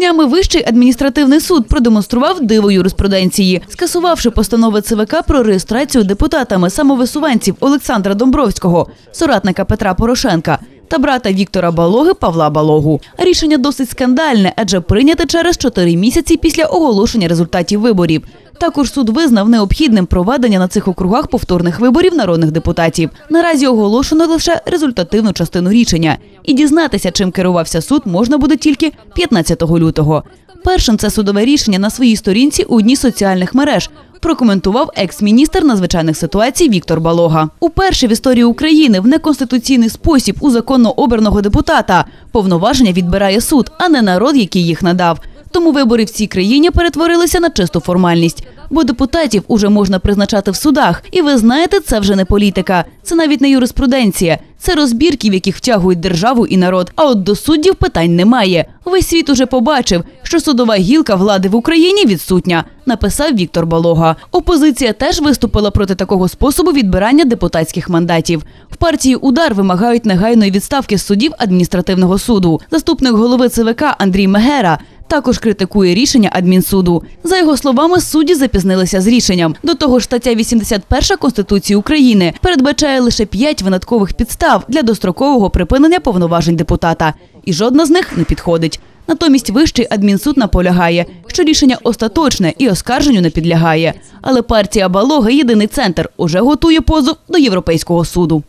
Днями Вищий адміністративний суд продемонстрував диво юриспруденції, скасувавши постанови ЦВК про реєстрацію депутатами самовисуванців Олександра Домбровського, соратника Петра Порошенка. Та брата Віктора Балоги Павла Балогу. Рішення досить скандальне, адже прийняте через чотири місяці після оголошення результатів виборів. Також суд визнав необхідним проведення на цих округах повторних виборів народних депутатів. Наразі оголошено лише результативну частину рішення. І дізнатися, чим керувався суд, можна буде тільки 15 лютого. Першим це судове рішення на своїй сторінці у дні соціальних мереж. Прокоментував екс-міністр надзвичайних ситуацій Віктор Балога. Уперше в історії України в неконституційний спосіб у законно обраного депутата повноваження відбирає суд, а не народ, який їх надав. Тому вибори в цій країні перетворилися на чисту формальність. Бо депутатів уже можна призначати в судах. І ви знаєте, це вже не політика, це навіть не юриспруденція. Це розбірки, в яких втягують державу і народ. А от до суддів питань немає. Весь світ уже побачив, що судова гілка влади в Україні відсутня. Написав Віктор Балога. Опозиція теж виступила проти такого способу відбирання депутатських мандатів. В партії удар вимагають негайної відставки з судів адміністративного суду. Заступник голови ЦВК Андрій Мегера також критикує рішення адмінсуду. За його словами, судді запізнилися з рішенням. До того ж, стаття 81 Конституції України передбачає лише п'ять винаткових підстав для дострокового припинення повноважень депутата, і жодна з них не підходить. Натомість вищий адмінсуд наполягає, що рішення остаточне і оскарженню не підлягає. Але партія Балоги єдиний центр уже готує позов до Європейського суду.